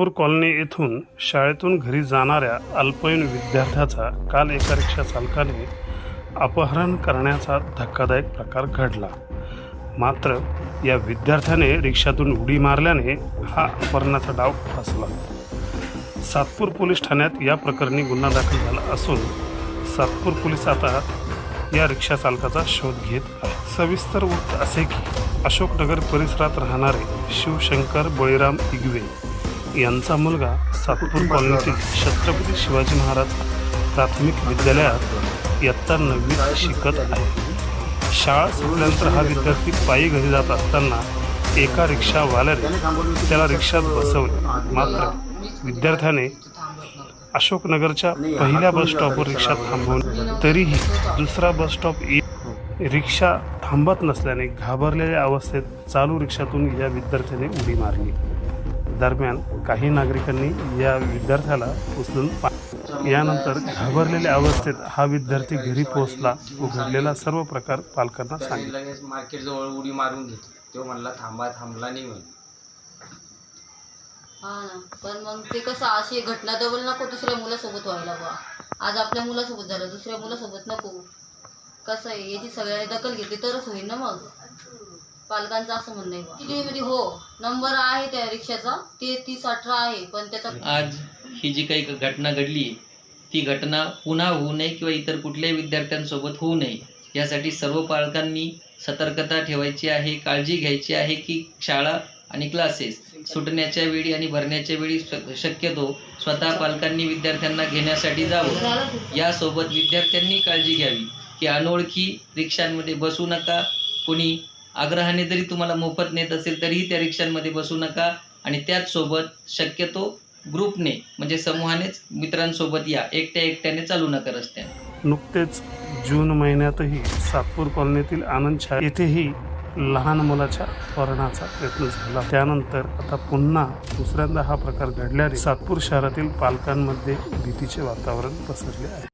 Nagpur colony येथून शाळेतून घरी जाणाऱ्या अल्पवयीन विद्यार्थ्याचा काल एका रिक्षा चालकाने अपहरण करण्याचा धक्कादायक प्रकार घडला. मात्र या विद्यार्थ्याने रिक्षातून उडी मारल्याने हा अपहरणाचा डाव फसला. सातपूर पोलीस ठाण्यात या प्रकरणी गुन्हा दाखल झाला असून सातपूर पोलीस आता या रिक्षा चालकाचा शोध घेत आहे सविस्तर वृत्त असे की अशोकनगर परिसरात राहणारे शिवशंकर बळीराम इगवे यांचा मुलगा सातपूर कॉलनीतील छत्रपती शिवाजी महाराज प्राथमिक विद्यालयात इयत्ता नववीत शिकत आहे. शाळा सुटल्यानंतर हा विद्यार्थी पायी घरी जात असताना एका रिक्षावाल्याने त्याला रिक्षात बसवले. मात्र विद्यार्थ्याने अशोकनगरच्या पहिल्या बस स्टॉपवर रिक्षा थांबवून तरीही दुसरा बस स्टॉप रिक्षा थांबत नसल्याने घाबरलेल्या अवस्थेत चालू रिक्षातून या विद्यार्थ्याने उडी मारली. दरम्यान काही नागरिकांनी या विद्यार्थ्याला उचलून पा- यानंतर घाबरलेल्या अवस्थेत हा विद्यार्थी घरी पोहोचला व घडलेला सर्व प्रकार पालकांना सांगितला. लगेच मार्केट जवळ उडी मारून घेतली तो म्हणला थांबा थांबला नाही म्हणे. हा ना पण मग ते कसं अशी घटना डबल नको दुसऱ्या मुलासोबत व्हायला बा आज आपल्या मुलासोबत झालं दुसऱ्या मुलासोबत नको. कसं आहे याची सगळ्यांनी दखल घेतली तरच होईल ना मग? पालकांचं असं म्हणणं आहे बा. म्हणजे हो नंबर आहे त्या रिक्षाचा ते तीस अठरा आहे पण त्याचा आज ही जी काही घटना घडली ती घटना पुन्हा होऊ नये किंवा इतर कुठल्याही विद्यार्थ्यांसोबत होऊ नये. यासाठी सर्व पालकांनी सतर्कता ठेवायची आहे काळजी घ्यायची आहे की शाळा आणि क्लासेस सुटण्याच्या वेळी आणि भरण्याच्या वेळी शक्यतो स्वतः पालकांनी विद्यार्थ्यांना घेण्यासाठी जावं. यासोबत विद्यार्थ्यांनी काळजी घ्यावी की अनोळखी रिक्षांमध्ये बसू नका. कोणी आग्रहाने जरी तुम्हाला मोफत नेत असेल तरीही त्या रिक्षांमध्ये बसू नका. आणि त्याचसोबत शक्यतो ग्रुपने म्हणजे समूहानेच मित्रांसोबत या. एकट्या एकट्याने चालू नका रस्त्याने. नुकतेच जून महिन्यातही सातपूर कॉलनीतील आनंद छा येथेही लहान मुलाच्या अपहरणाचा प्रयत्न झाला. त्यानंतर आता पुन्हा दुसऱ्यांदा हा प्रकार घडल्याने सातपूर शहरातील पालकांमध्ये भीतीचे वातावरण पसरले आहे.